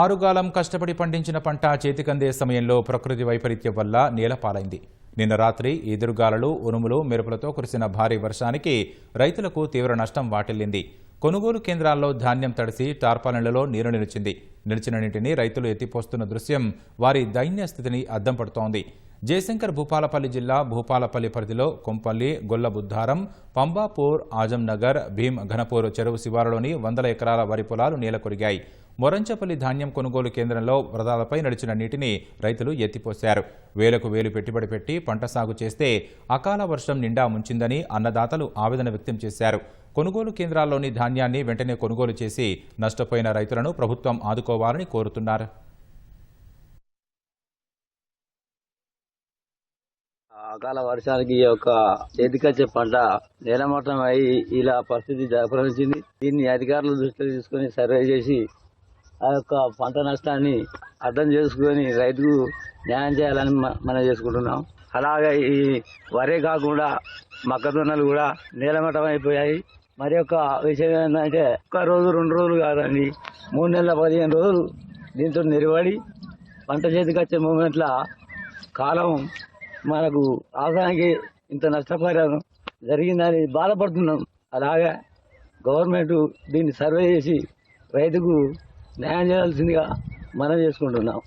ఆరుగాలం కష్టపడి పండించిన పంట చేతికందే సమయంలో ప్రకృతి వైపరీత్యం వల్ల నేలపాలైంది నిన్న రాత్రి ఎదురుగాలలు ఉరుములు మెరుపులతో కురిసిన భారీ వర్షానికి రైతులకు తీవ్ర నష్టం వాటిల్లింది. కొనుగోలు కేంద్రాల్లో ధాన్యం తడిసి టార్పాలిన్లలో నీరు నిలిచింది. నిలిచిన నీటిని రైతులు ఎత్తిపోస్తున్న దృశ్యం వారి దైన్య స్థితిని అద్దం పడుతోంది. జయశంకర్ భూపాలపల్లి జిల్లా భూపాలపల్లి పరిధిలో కొంపల్లి గొల్లబుద్ధారం పంబాపూర్ ఆజంనగర్ భీమ్ ఘనపూర్ చెరువు శివారులోని వందల ఎకరాల వరి పొలాలు నేలకొరిగాయి. మొరంచపల్లి ధాన్యం కొనుగోలు కేంద్రంలో వ్రదాలపై నడిచిన నీటిని రైతులు ఎత్తిపోశారు. వేలకు వేలు పెట్టుబడి పెట్టి పంట సాగు చేస్తే అకాల వర్షం నిండా ముంచిందని అన్నదాతలు ఆవేదన వ్యక్తం చేశారు. కొనుగోలు కేంద్రాల్లోని ధాన్యాన్ని వెంటనే కొనుగోలు చేసి నష్టపోయిన రైతులను ప్రభుత్వం ఆదుకోవాలని కోరుతున్నారు. అకాల వర్షానికి ఈ యొక్క చేతికొచ్చే పంట నేలమట్టం అయి ఇలా పరిస్థితి ప్రవహించింది దీన్ని అధికారులు దృష్టిలో తీసుకొని సర్వే చేసి ఆ యొక్క పంట నష్టాన్ని అర్థం చేసుకొని రైతుకు న్యాయం చేయాలని మనం చేసుకుంటున్నాం. అలాగే ఈ వరే కాకుండా మొక్కజొన్నలు కూడా నేలమట్టం అయిపోయాయి. మరి యొక్క విషయం ఏంటంటే ఒక రోజు రెండు రోజులు కాదండి. మూడు నెలల పదిహేను రోజులు దీంతో నిలబడి పంట చేతికి వచ్చే మూమెంట్ల కాలం మనకు ఆదాయానికి ఇంత నష్టపరిహారం జరిగిందని బాధపడుతున్నాం. అలాగే గవర్నమెంట్ దీన్ని సర్వే చేసి రైతుకు న్యాయం చేయాల్సిందిగా మనం చేసుకుంటున్నాం.